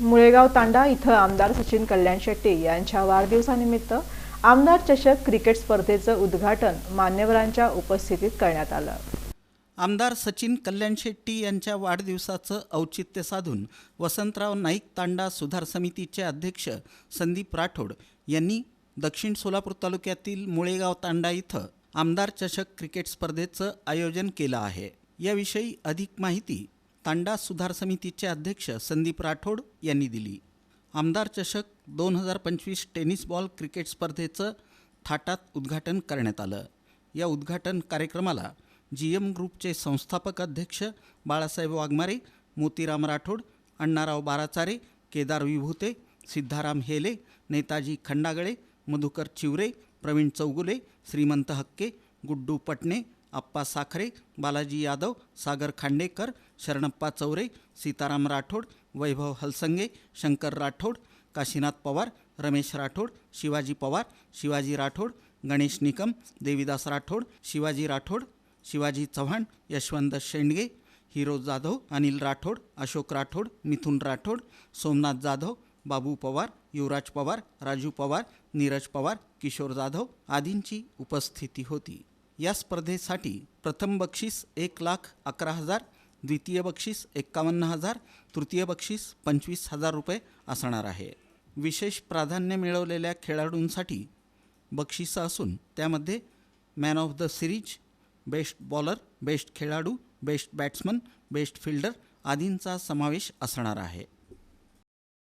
मुळेगाव तांडा इथं आमदार सचिन कल्याण शेट्टी यांच्या वाढदिवसानिमित्त आमदार चषक क्रिकेट स्पर्धेचं उद्घाटन मान्यवरांच्या उपस्थितीत करण्यात आलं. आमदार सचिन कल्याण शेट्टी यांच्या वाढदिवसाचं औचित्य साधून वसंतराव नाईक तांडा सुधार समितीचे अध्यक्ष संदीप राठोड यांनी दक्षिण सोलापूर तालुक्यातील मुळेगाव तांडा इथं आमदार चषक क्रिकेट स्पर्धेचं आयोजन केलं आहे. याविषयी अधिक माहिती तांडा सुधार समितीचे अध्यक्ष संदीप राठोड यांनी दिली. आमदार चषक दोन हजार पंचवीस टेनिस बॉल क्रिकेट स्पर्धेचं थाटात उद्घाटन करण्यात आलं. या उद्घाटन कार्यक्रमाला जी एम ग्रुपचे संस्थापक अध्यक्ष बाळासाहेब वाघमारे मोतीराम राठोड अण्णाराव बाराचारे केदार विभूते सिद्धाराम हेले नेताजी खंडागळे मधुकर चिवरे प्रवीण चौगुले श्रीमंत हक्के गुड्डू पटणे आप्पा साखरे बालाजी यादव सागर खांडेकर शरणप्पा चौरे सीताराम राठोड वैभव हलसंगे शंकर राठोड काशीनाथ पवार रमेश राठोड शिवाजी पवार शिवाजी राठोड गणेश निकम देविदास राठोड शिवाजी राठोड शिवाजी चव्हाण यशवंत शेंडगे हिरो जाधव अनिल राठोड अशोक राठोड मिथुन राठोड सोमनाथ जाधव बाबू पवार युवराज पवार राजू पवार नीरज पवार किशोर जाधव आदींची उपस्थिती होती. या स्पर्धेसाठी प्रथम बक्षीस एक लाख अकरा हजार द्वितीय बक्षीस एक्कावन्न हजार तृतीय बक्षीस पंचवीस हजार रुपये असणार आहे. विशेष प्राधान्य मिळवलेल्या खेळाडूंसाठी बक्षिसं असून त्यामध्ये man of the series best bowler best खेळाडू बेस्ट बॅट्समन बेस्ट फिल्डर आदींचा समावेश असणार आहे.